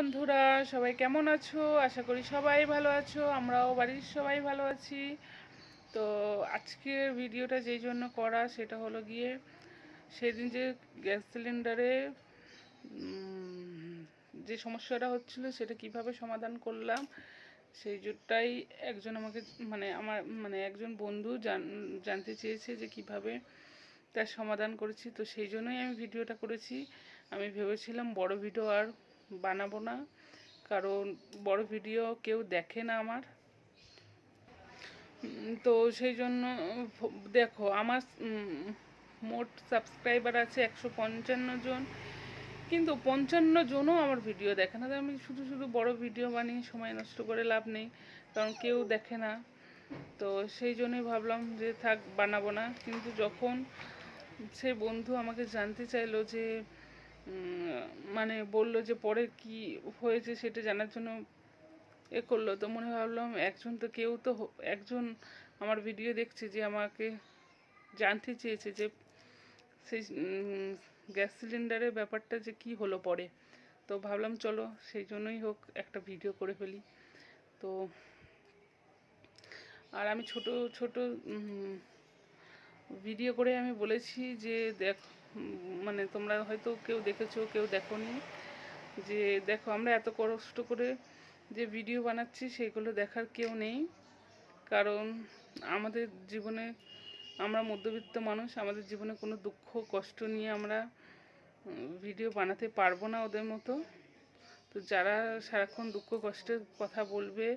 বন্ধুরা, সবাই কেমন আছো? আশা করি সবাই ভালো আছো, আমরাও বাড়ির সবাই ভালো আছি। তো আজকের ভিডিওটা যেই জন্য করা সেটা হলো গিয়ে, সেদিন যে গ্যাস সিলিন্ডারে যে সমস্যাটা হচ্ছিল সেটা কীভাবে সমাধান করলাম, সেই জন্যটাই একজন আমাকে মানে আমার মানে একজন বন্ধু জান- জানতে চেয়েছে যে কীভাবে তার সমাধান করেছি। তো সেই জন্যই আমি ভিডিওটা করেছি। আমি ভেবেছিলাম বড় ভিডিও আর বানাবো না। কারণ বড় ভিডিও কেউ দেখে না আমার। তো সেই জন্য দেখো, আমার মোট সাবস্ক্রাইবার আছে একশো পঞ্চান্ন জন। কিন্তু পঞ্চান্ন জনও আমার ভিডিও দেখে না। আমি শুধু শুধু বড় ভিডিও বানিয়ে সময় নষ্ট করে লাভ নেই। কারণ কেউ দেখে না। তো সেই জন্যই ভাবলাম যে থাক, বানাবো না। কিন্তু যখন সে বন্ধু আমাকে জানতে চাইলো যে মানে বলল যে পরে কি হয়েছে সেটা জানার জন্য এ করল। তো মনে ভাবলাম একজন তো কেউ তো একজন আমার ভিডিও দেখছে যে আমাকে জানতে চেয়েছে যে সেই গ্যাস সিলিন্ডারের ব্যাপারটা যে কি হলো পরে। তো ভাবলাম চলো সেই জন্যই হোক একটা ভিডিও করে ফেলি। তো আর আমি ছোট ছোট ভিডিও করে আমি বলেছি যে দেখ মানে তোমরা হয়তো কেউ দেখেছ, কেউ দেখোনি যে দেখো, আমরা এত কষ্ট করে যে ভিডিও বানাচ্ছি সেগুলো দেখার কেউ নেই। কারণ আমাদের জীবনে আমরা মধ্যবিত্ত মানুষ, আমাদের জীবনে কোনো দুঃখ, কষ্ট নিয়ে আমরা ভিডিও বানাতে পারব না ওদের মতো। তো যারা সারাক্ষণ দুঃখ, কষ্টের কথা বলবে,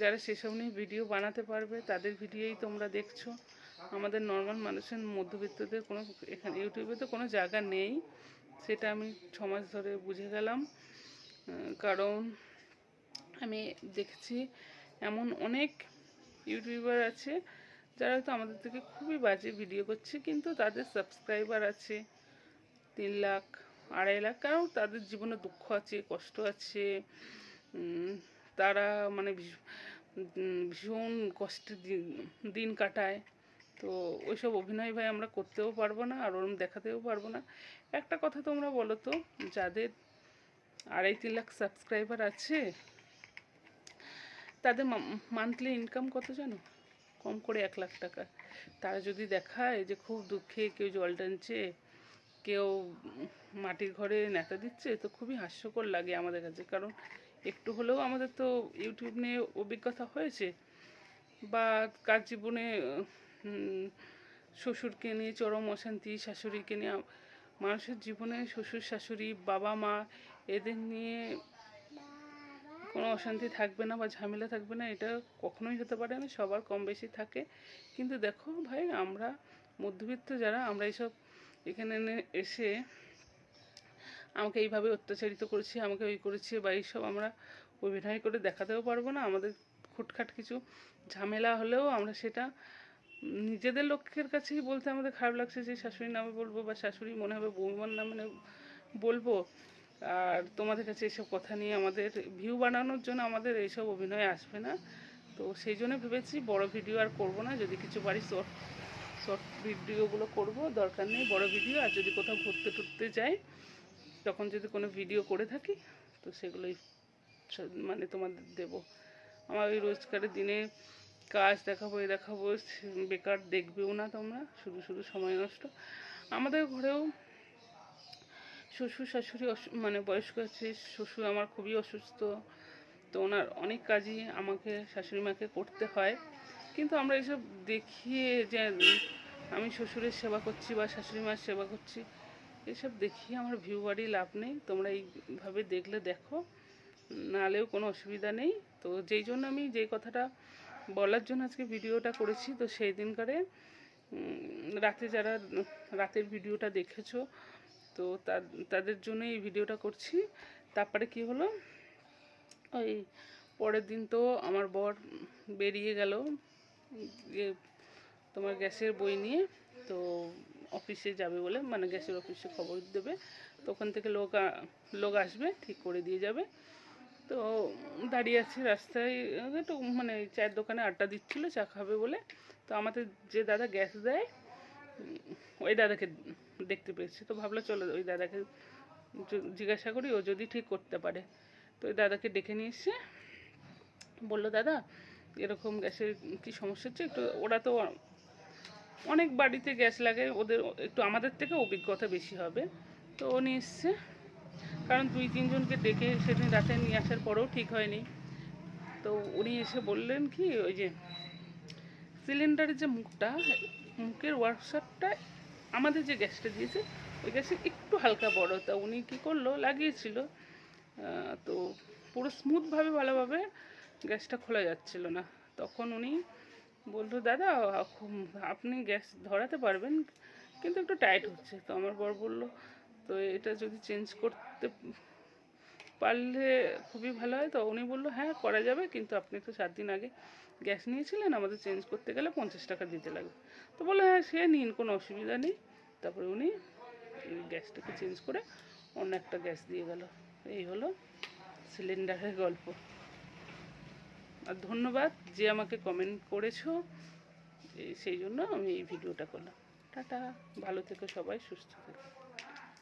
যারা সেসব নিয়ে ভিডিও বানাতে পারবে, তাদের ভিডিওই তোমরা দেখছ। আমাদের নর্মাল মানুষের মধ্যবিত্তদের কোনো এখানে ইউটিউবে তো কোনো জায়গা নেই। সেটা আমি ছমাস ধরে বুঝে গেলাম। কারণ আমি দেখছি এমন অনেক ইউটিউবার আছে, যারা হয়তো আমাদের থেকে খুবই বাজে ভিডিও করছে, কিন্তু তাদের সাবস্ক্রাইবার আছে তিন লাখ, আড়াই লাখ, কারণ তাদের জীবনে দুঃখ আছে, কষ্ট আছে। তারা মানে ভীষ- ভীষণ কষ্টে দিন কাটায়। তো ওইসব অভিনয় ভাই আমরা করতেও পারব না আর ওরম দেখাতেও পারব না। একটা কথা তোমরা বলো তো, যাদের আড়াই তিন লাখ সাবস্ক্রাইবার আছে, তাদের মান্থলি ইনকাম কত জানো? কম করে এক লাখ টাকা। তারা যদি দেখায় যে খুব দুঃখে কেউ জল টানছে, কেউ মাটির ঘরে নেতা দিচ্ছে, তো খুবই হাস্যকর লাগে আমাদের কাছে। কারণ একটু হলেও আমাদের তো ইউটিউব নিয়ে অভিজ্ঞতা হয়েছে, বা কার জীবনে শ্বশুরকে নিয়ে চরম অশান্তি, শাশুড়িকে নিয়ে মানুষের জীবনে শ্বশুর, শাশুড়ি, বাবা, মা এদের নিয়ে কোনো অশান্তি থাকবে না বা ঝামেলা থাকবে না, এটা কখনোই হতে পারে না, সবার কম বেশি থাকে। কিন্তু দেখো ভাই, আমরা মধ্যবিত্ত যারা, আমরা এইসব এখানে এসে আমাকে এইভাবে অত্যাচারিত করেছি, আমাকে ওই করেছে বা এইসব আমরা অভিনয় করে দেখাতেও পারব না। আমাদের খুটখাট কিছু ঝামেলা হলেও আমরা সেটা নিজেদের লোকের কাছেই বলতে আমাদের খারাপ লাগছে যে শাশুড়ির নামে বলব বা শাশুড়ি মনে হবে বৌমার নামে বলব। আর তোমাদের কাছে এসব কথা নিয়ে আমাদের ভিউ বানানোর জন্য আমাদের এইসব অভিনয় আসবে না। তো সেই জন্য ভেবেছি বড় ভিডিও আর করব না। যদি কিছু পারি শর্ট শর্ট ভিডিওগুলো করব, দরকার নেই বড় ভিডিও আর যদি কোথাও ঘুরতে টুরতে যাই, তখন যদি কোনো ভিডিও করে থাকি, তো সেগুলোই মানে তোমাদের দেব। আমার ওই রোজকারের দিনে কাজ দেখাবো, এ দেখাবো, বেকার দেখবেও না তোমরা, শুধু শুধু সময় নষ্ট। আমাদের ঘরেও শ্বশুর শাশুড়ি মানে বয়স্ক আছে, শ্বশুর আমার খুবই অসুস্থ, তো ওনার অনেক কাজই আমাকে, শাশুড়ি মাকে করতে হয়। কিন্তু আমরা এসব দেখিয়ে যে আমি শ্বশুরের সেবা করছি বা শাশুড়ি মার সেবা করছি, এসব দেখিয়ে আমার ভিউ বাড়ি লাভ নেই। তোমরা এইভাবে দেখলে দেখো, নাহলেও কোনো অসুবিধা নেই। তো যেই জন্য আমি যেই কথাটা বলার জন্য আজকে ভিডিওটা করেছি, তো সেই দিনকারে রাতে যারা রাতের ভিডিওটা দেখেছ, তো তাদের জন্য এই ভিডিওটা করছি। তারপরে কি হলো? ওই পরের দিন তো আমার বর বেরিয়ে গেল তোমার গ্যাসের বই নিয়ে, তো অফিসে যাবে বলে মানে গ্যাসের অফিসে খবর দেবে তো ওখান থেকে লোক লোক আসবে, ঠিক করে দিয়ে যাবে। তো দাঁড়িয়ে আছি রাস্তায় একটু মানে চায়ের দোকানে আড্ডা দিচ্ছিল, চা খাবে বলে। তো আমাদের যে দাদা গ্যাস দেয় ওই দাদাকে দেখতে পেয়েছি। তো ভাবলো চলো ওই দাদাকে জিজ্ঞাসা করি, ও যদি ঠিক করতে পারে। তো ওই দাদাকে ডেকে নিয়ে এসছে বলল, দাদা, এরকম গ্যাসের কি সমস্যা হচ্ছে? একটু ওরা তো অনেক বাড়িতে গ্যাস লাগে, ওদের একটু আমাদের থেকে অভিজ্ঞতা বেশি হবে। তো নিয়ে এসছে। কারণ দুই তিনজনকে ডেকে সেদিন রাতে নিয়ে আসার পরেও ঠিক হয়নি। তো উনি এসে বললেন কি, ওই যে সিলিন্ডারের যে মুখটা, মুখের ওয়ার্কশপটা আমাদের যে গ্যাসটা দিয়েছে, ওই গ্যাসে একটু হালকা বড়। তা উনি কী করল, লাগিয়েছিল। তো পুরো স্মুথভাবে ভালোভাবে গ্যাসটা খোলা যাচ্ছিল না। তখন উনি বলল, দাদা আপ- আপনি গ্যাস ধরাতে পারবেন, কিন্তু একটু টাইট হচ্ছে। তো আমার বর বলল তো এটা যদি চেঞ্জ করতে পারলে খুবই ভালো হয়। তো উনি বলল হ্যাঁ করা যাবে, কিন্তু আপনি তো সাত দিন আগে গ্যাস নিয়েছিলেন, আমাদের চেঞ্জ করতে গেলে পঞ্চাশ টাকা দিতে লাগবে। তো বলল হ্যাঁ সে নিন, কোনো অসুবিধা নেই। তারপরে উনি গ্যাসটাকে চেঞ্জ করে অন্য একটা গ্যাস দিয়ে গেল। এই হলো সিলিন্ডারের গল্প। আর ধন্যবাদ যে আমাকে কমেন্ট করেছ। সেই জন্য আমি এই ভিডিওটা করলাম। টাটা। ভালো থেকো সবাই, সুস্থ থেকো।